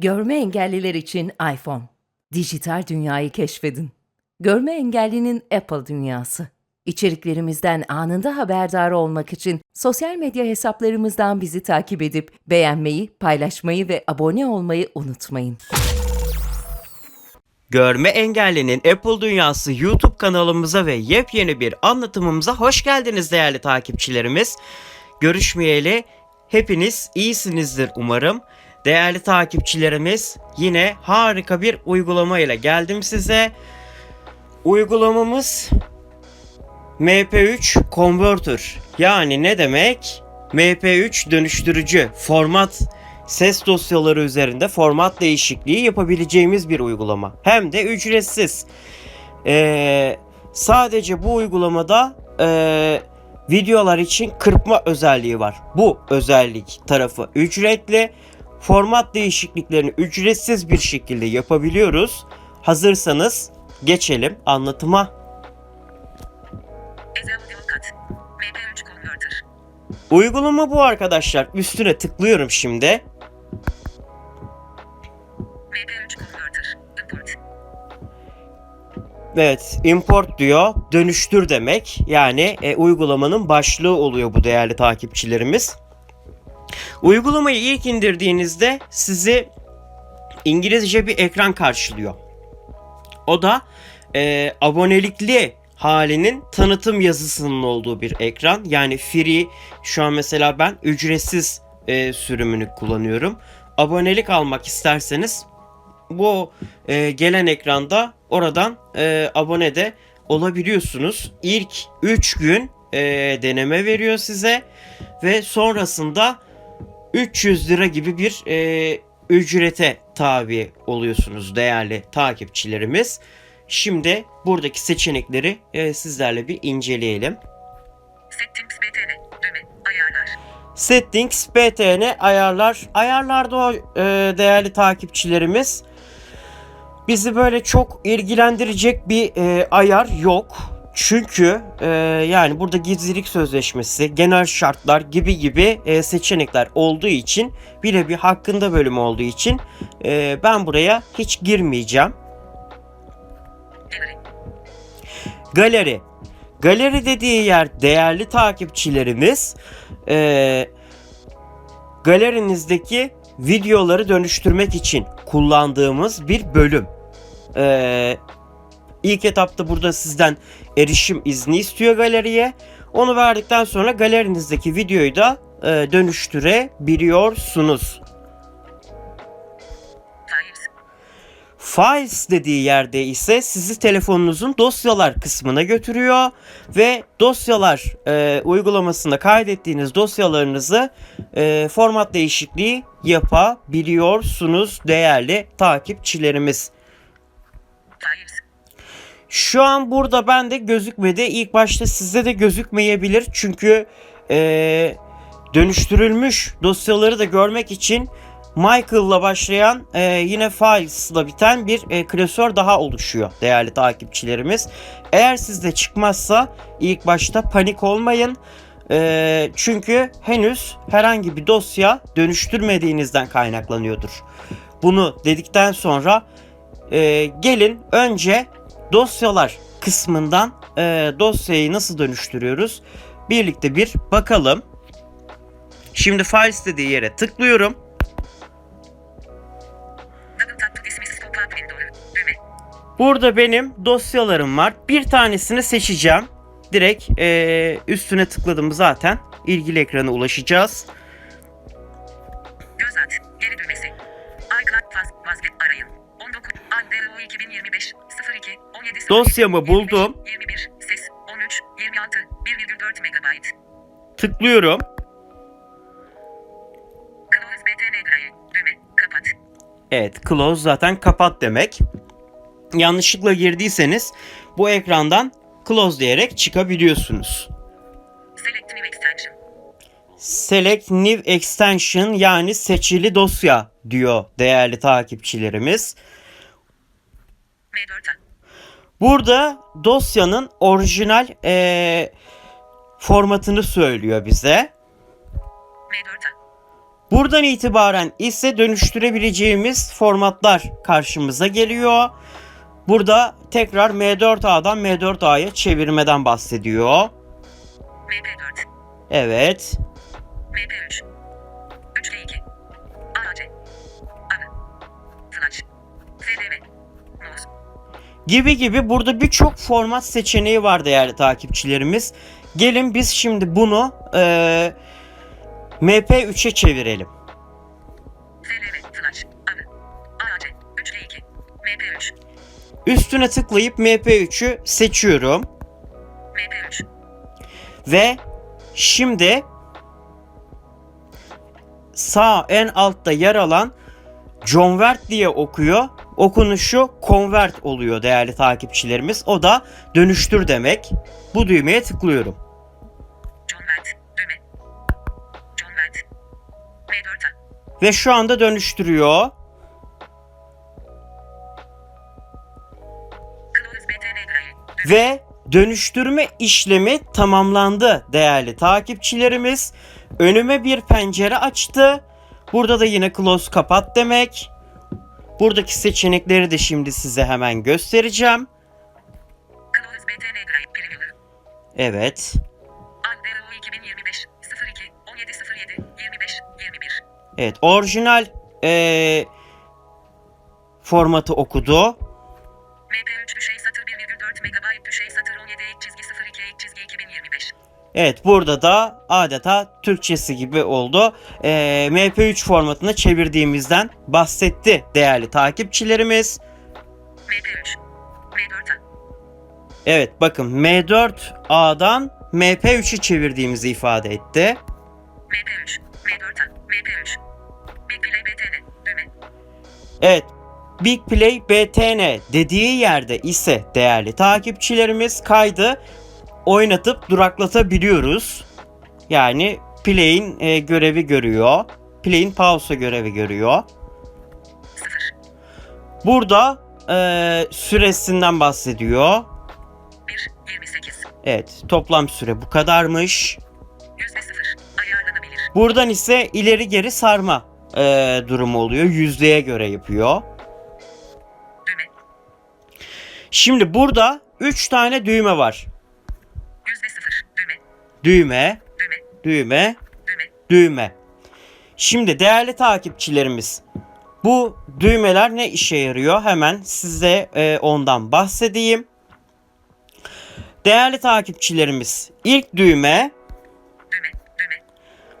Görme engelliler için iPhone. Dijital dünyayı keşfedin. Görme engellinin Apple dünyası. İçeriklerimizden anında haberdar olmak için sosyal medya hesaplarımızdan bizi takip edip beğenmeyi, paylaşmayı ve abone olmayı unutmayın. Görme engellinin Apple Dünyası YouTube kanalımıza ve yepyeni bir anlatımımıza hoş geldiniz değerli takipçilerimiz. Görüşmeyeli hepiniz iyisinizdir umarım. Değerli takipçilerimiz yine harika bir uygulama ile geldim size. Uygulamamız MP3 Converter. Yani ne demek? MP3 dönüştürücü format ses dosyaları üzerinde format değişikliği yapabileceğimiz bir uygulama. Hem de ücretsiz. Ee, sadece bu uygulamada ee, videolar için kırpma özelliği var. Bu özellik tarafı ücretli. Format değişikliklerini ücretsiz bir şekilde yapabiliyoruz. Hazırsanız geçelim anlatıma. Eze Audio Cut. MP3 Converter. Uygulama bu arkadaşlar. Üstüne tıklıyorum şimdi. MP3 Converter. Import. Evet, import diyor. Dönüştür demek. Yani e, uygulamanın başlığı oluyor bu değerli takipçilerimiz. Uygulamayı ilk indirdiğinizde sizi İngilizce bir ekran karşılıyor. O da e, abonelikli halinin tanıtım yazısının olduğu bir ekran. Yani free şu an mesela ben ücretsiz e, sürümünü kullanıyorum. Abonelik almak isterseniz bu e, gelen ekranda oradan e, abone de olabiliyorsunuz. İlk 3 gün e, deneme veriyor size ve sonrasında 300 lira gibi bir e, ücrete tabi oluyorsunuz değerli takipçilerimiz. Şimdi buradaki seçenekleri e, sizlerle bir inceleyelim. Settings BTN. Düğme. Ayarlar. Settings, BTN, ayarlar. Ayarlarda o e, değerli takipçilerimiz bizi böyle çok ilgilendirecek bir e, ayar yok. Çünkü e, yani burada gizlilik sözleşmesi, genel şartlar gibi gibi e, seçenekler olduğu için bir bir hakkında bölüm olduğu için e, ben buraya hiç girmeyeceğim. Galeri. Galeri dediği yer değerli takipçilerimiz eee galerinizdeki videoları dönüştürmek için kullandığımız bir bölüm. Eee ilk etapta burada sizden erişim izni istiyor galeriye. Onu verdikten sonra galerinizdeki videoyu da eee, dönüştürebiliyorsunuz. Files dediği yerde ise sizi telefonunuzun dosyalar kısmına götürüyor ve dosyalar e, uygulamasında kaydettiğiniz dosyalarınızı e, format değişikliği yapabiliyorsunuz değerli takipçilerimiz. Files. Şu an burada bende gözükmedi. İlk başta sizde de gözükmeyebilir. Çünkü eee, dönüştürülmüş dosyaları da görmek için Michael'la başlayan eee, yine Files'la biten bir eee, klasör daha oluşuyor değerli takipçilerimiz. Eğer sizde çıkmazsa ilk başta panik olmayın. Eee, çünkü henüz herhangi bir dosya dönüştürmediğinizden kaynaklanıyordur. Bunu dedikten sonra eee, gelin önce dosyalar kısmından e, dosyayı nasıl dönüştürüyoruz? Birlikte bir bakalım. Şimdi files dediği yere tıklıyorum. Burada benim dosyalarım var. Bir tanesini seçeceğim. Direkt e, üstüne tıkladım zaten. ilgili ekrana ulaşacağız. ADO 2025. 02. 17. Dosyamı buldum. 21. Ses. 13. 26. 1,4 megabayt. Tıklıyorum. Close BTN Drive. Düğme. Kapat. Evet, close zaten kapat demek. Yanlışlıkla girdiyseniz bu ekrandan close diyerek çıkabiliyorsunuz. Select new extension. Select New Extension yani seçili dosya diyor değerli takipçilerimiz. M4'a. Burada dosyanın orijinal eee, formatını söylüyor bize. M4'a. Buradan itibaren ise dönüştürebileceğimiz formatlar karşımıza geliyor. Burada tekrar M4A'dan M4A'ya çevirmeden bahsediyor. MP4. Evet. MP3. Gibi gibi burada birçok format seçeneği var değerli takipçilerimiz. Gelin biz şimdi bunu eee, MP3'e çevirelim. FDV. Flash. Anı. AAC. 3G2. MP3. Üstüne tıklayıp MP3'ü seçiyorum. MP3. Ve şimdi sağ en altta yer alan Convert diye okuyor. Okunuşu convert oluyor değerli takipçilerimiz. O da dönüştür demek. Bu düğmeye tıklıyorum. John Wert. Düğme. John Wert. M4A. Ve şu anda dönüştürüyor. Ve dönüştürme işlemi tamamlandı değerli takipçilerimiz. Önüme bir pencere açtı. Burada da yine close kapat demek. Buradaki seçenekleri de şimdi size hemen göstereceğim. Evet. ANDO 2025 02 1707 25 21 Evet orijinal eee, formatı okudu. Evet burada da adeta Türkçesi gibi oldu. Eee, MP3 formatına çevirdiğimizden bahsetti değerli takipçilerimiz. MP3 M4A Evet bakın M4A'dan MP3'ü çevirdiğimizi ifade etti. MP3 M4A MP3 Big Play BTN düğme Evet Big Play BTN dediği yerde ise değerli takipçilerimiz kaydı oynatıp duraklatabiliyoruz. Yani play'in e, görevi görüyor. Play'in pause görevi görüyor. 0 Burada e, süresinden bahsediyor. 1 28 Evet toplam süre bu kadarmış. %0 ayarlanabilir Buradan ise ileri geri sarma e, durumu oluyor. Yüzdeye göre yapıyor. düğme Şimdi burada 3 tane düğme var. %0 düğme Düğme, düğme. Şimdi değerli takipçilerimiz bu düğmeler ne işe yarıyor? Hemen size e, ondan bahsedeyim. Değerli takipçilerimiz ilk düğme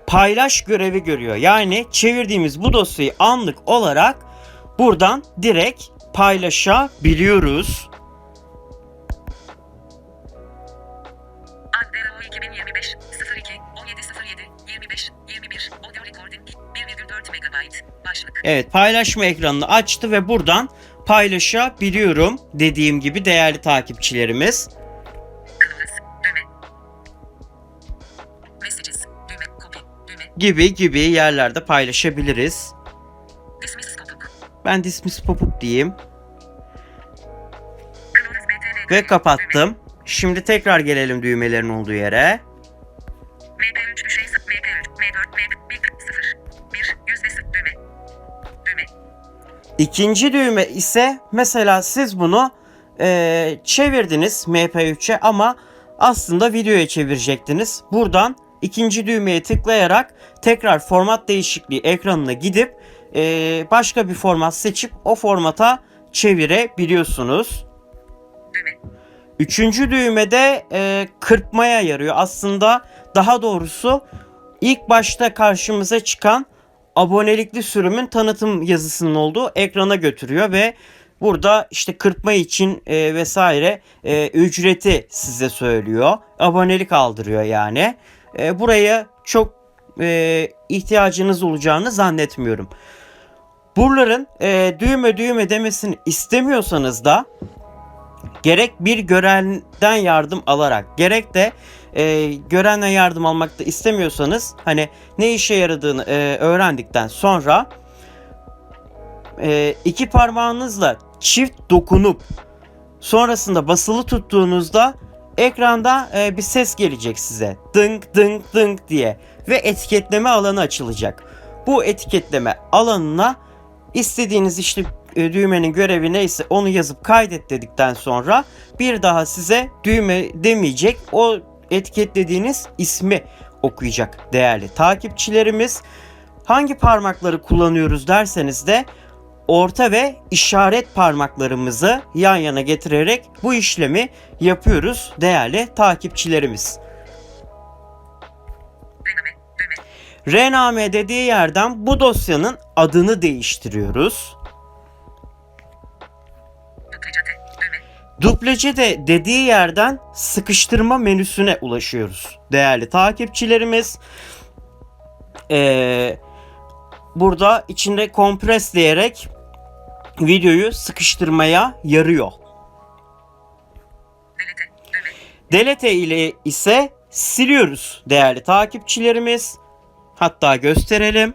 paylaş görevi görüyor. Yani çevirdiğimiz bu dosyayı anlık olarak buradan direkt paylaşabiliyoruz. Evet paylaşma ekranını açtı ve buradan paylaşabiliyorum dediğim gibi değerli takipçilerimiz. Gibi gibi yerlerde paylaşabiliriz. Ben dismiss pop-up diyeyim ve kapattım. Şimdi tekrar gelelim düğmelerin olduğu yere. İkinci düğme ise mesela siz bunu eee, çevirdiniz MP3'e ama aslında videoya çevirecektiniz. Buradan ikinci düğmeye tıklayarak tekrar format değişikliği ekranına gidip eee, başka bir format seçip o formata çevirebiliyorsunuz. Üçüncü düğmede e, kırpmaya yarıyor. Aslında daha doğrusu ilk başta karşımıza çıkan abonelikli sürümün tanıtım yazısının olduğu ekrana götürüyor ve burada işte kırpma için e, vesaire e, ücreti size söylüyor. Abonelik aldırıyor yani. E, buraya çok e, ihtiyacınız olacağını zannetmiyorum. Buraların e, düğme düğme demesini istemiyorsanız da gerek bir görenden yardım alarak gerek de e, görenle yardım almakta istemiyorsanız hani ne işe yaradığını e, öğrendikten sonra e, iki parmağınızla çift dokunup sonrasında basılı tuttuğunuzda ekranda e, bir ses gelecek size. Dınk dınk dınk diye ve etiketleme alanı açılacak. Bu etiketleme alanına istediğiniz işte düğmenin görevi neyse onu yazıp kaydet dedikten sonra bir daha size düğme demeyecek. O etiketlediğiniz ismi okuyacak değerli takipçilerimiz. Hangi parmakları kullanıyoruz derseniz de orta ve işaret parmaklarımızı yan yana getirerek bu işlemi yapıyoruz değerli takipçilerimiz. Rename. Dediği yerden bu dosyanın adını değiştiriyoruz. Duplicate. Düğme. Duplece de dediği yerden sıkıştırma menüsüne ulaşıyoruz. Değerli takipçilerimiz. Ee, burada içinde kompres diyerek videoyu sıkıştırmaya yarıyor. Delete. İle ise siliyoruz değerli takipçilerimiz. Hatta gösterelim.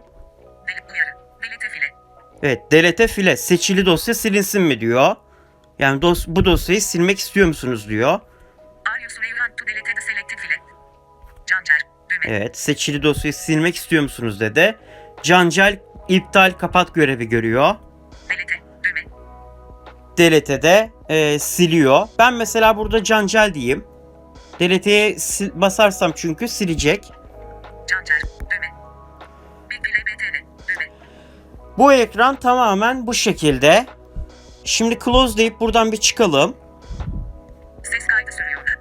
Delete file. Evet, delete file seçili dosya silinsin mi diyor. Yani dos bu dosyayı silmek istiyor musunuz diyor. Evet, seçili dosyayı silmek istiyor musunuz dedi. Cancel iptal kapat görevi görüyor. Delete. Delete de e, siliyor. Ben mesela burada Cancel diyeyim. Delete'ye sil- basarsam çünkü silecek. Düğme. Bu ekran tamamen bu şekilde. Şimdi close deyip buradan bir çıkalım. Ses kaydı sürüyor.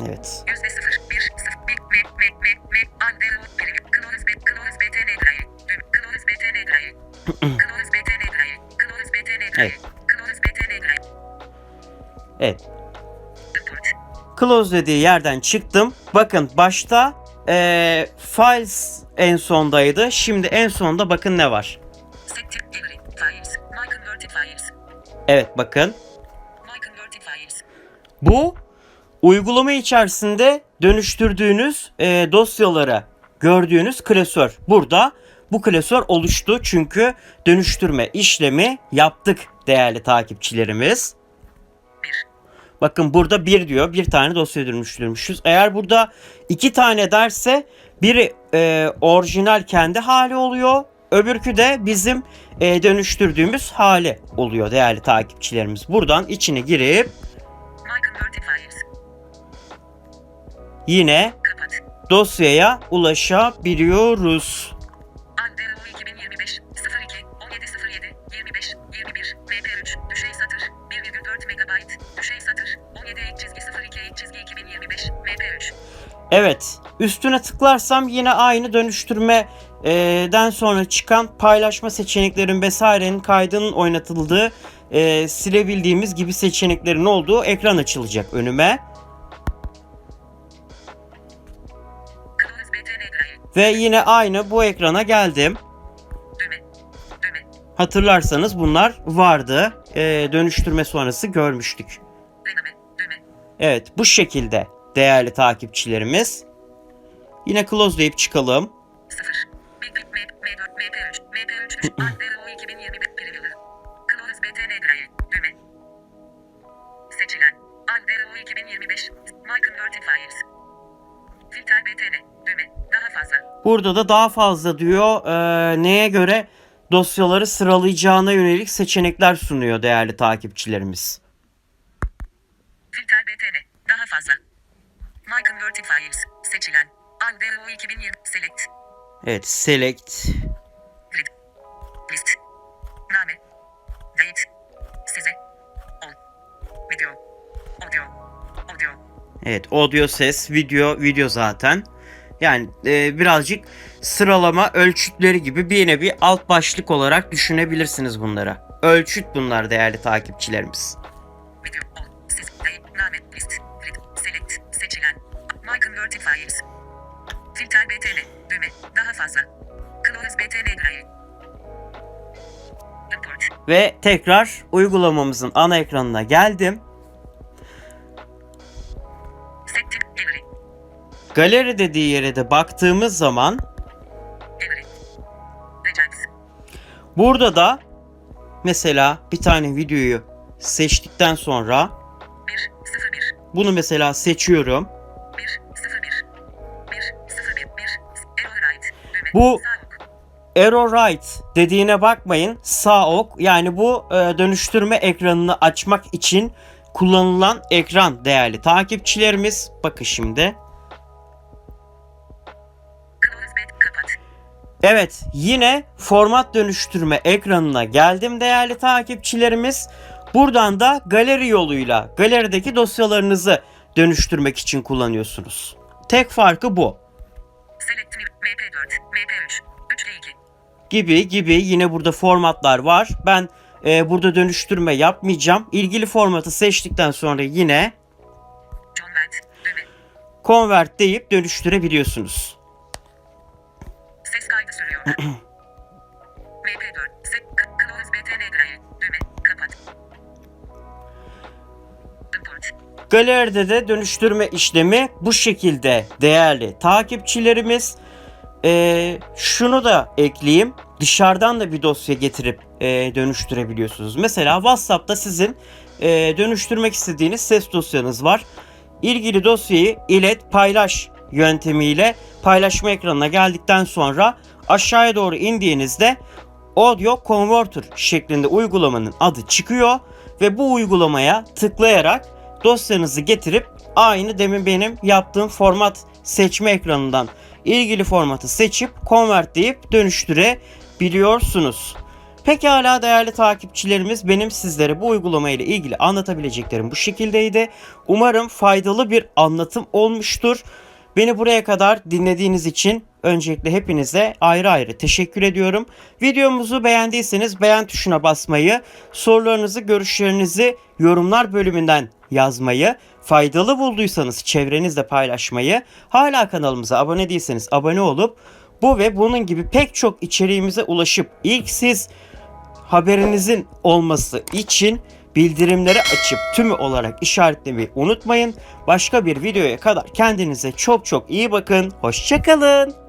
Evet. Yüzde sıfır. Bir. Sıfır. Bir. Me. Me. Me. Me. Andero. Preview. Close. B. Close BTN Drive. Düğme. Close BTN Drive. Close BTN Drive. Close BTN. Evet. Close BTN Drive. Evet. Close dediği yerden çıktım. Bakın başta eee, files en sondaydı. Şimdi en sonda bakın ne var. Evet bakın. Bu uygulama içerisinde dönüştürdüğünüz eee, dosyaları gördüğünüz klasör. Burada bu klasör oluştu çünkü dönüştürme işlemi yaptık değerli takipçilerimiz. Bakın burada bir diyor. Bir tane dosya dönüştürmüşüz. Eğer burada iki tane derse biri e, orijinal kendi hali oluyor. Öbürkü de bizim e, dönüştürdüğümüz hali oluyor değerli takipçilerimiz. Buradan içine girip yine Kapat. dosyaya ulaşabiliyoruz. Andero 2025 02 1707 25 21 MP3 düşey satır 1,4 MB düşey satır 17 ek çizgi 02 ek çizgi 2025 MP3 Evet. Üstüne tıklarsam yine aynı dönüştürmeden sonra çıkan paylaşma seçeneklerin vesairenin kaydının oynatıldığı e, silebildiğimiz gibi seçeneklerin olduğu ekran açılacak önüme. Ve yine aynı bu ekrana geldim. Hatırlarsanız bunlar vardı. E, dönüştürme sonrası görmüştük. Evet bu şekilde değerli takipçilerimiz. Yine close deyip çıkalım. Andero 2021 Preview Close BTN Drive düğme Seçilen Andero 2025 My converted files Filter BTN düğme daha fazla Burada da daha fazla diyor e, neye göre dosyaları sıralayacağına yönelik seçenekler sunuyor değerli takipçilerimiz. Filter BTN. Daha fazla. My converted files. Seçilen. Andero 2020. Select. Evet select evet audio ses video video zaten. Yani e, birazcık sıralama ölçütleri gibi bir nevi alt başlık olarak düşünebilirsiniz bunları. Ölçüt bunlar değerli takipçilerimiz. Ve tekrar uygulamamızın ana ekranına geldim. Galeri dediği yere de baktığımız zaman burada da mesela bir tane videoyu seçtikten sonra 1. 0. 1. bunu mesela seçiyorum. 1 0 1 1 0 1 1 Error right Bu- arrow right dediğine bakmayın. Sağ ok yani bu e, dönüştürme ekranını açmak için kullanılan ekran değerli takipçilerimiz. Bakın şimdi. Evet yine format dönüştürme ekranına geldim değerli takipçilerimiz. Buradan da galeri yoluyla galerideki dosyalarınızı dönüştürmek için kullanıyorsunuz. Tek farkı bu. Select MP4, MP3, 3 2. Gibi gibi yine burada formatlar var. Ben e, burada dönüştürme yapmayacağım. İlgili formatı seçtikten sonra yine convert deyip dönüştürebiliyorsunuz. Kaydı sürüyor. MP4, set, c- close btn düğme, kapat. Galeride de dönüştürme işlemi bu şekilde değerli takipçilerimiz. Ee, şunu da ekleyeyim. Dışarıdan da bir dosya getirip e, dönüştürebiliyorsunuz. Mesela WhatsApp'ta sizin e, dönüştürmek istediğiniz ses dosyanız var. İlgili dosyayı ilet paylaş yöntemiyle paylaşma ekranına geldikten sonra aşağıya doğru indiğinizde Audio Converter şeklinde uygulamanın adı çıkıyor ve bu uygulamaya tıklayarak dosyanızı getirip aynı demin benim yaptığım format seçme ekranından ilgili formatı seçip convert deyip dönüştürebiliyorsunuz. Pekala değerli takipçilerimiz benim sizlere bu uygulama ile ilgili anlatabileceklerim bu şekildeydi. Umarım faydalı bir anlatım olmuştur. Beni buraya kadar dinlediğiniz için öncelikle hepinize ayrı ayrı teşekkür ediyorum. Videomuzu beğendiyseniz beğen tuşuna basmayı, sorularınızı, görüşlerinizi yorumlar bölümünden yazmayı, faydalı bulduysanız çevrenizde paylaşmayı, hala kanalımıza abone değilseniz abone olup bu ve bunun gibi pek çok içeriğimize ulaşıp ilk siz haberinizin olması için bildirimleri açıp tümü olarak işaretlemeyi unutmayın. Başka bir videoya kadar kendinize çok çok iyi bakın. Hoşçakalın.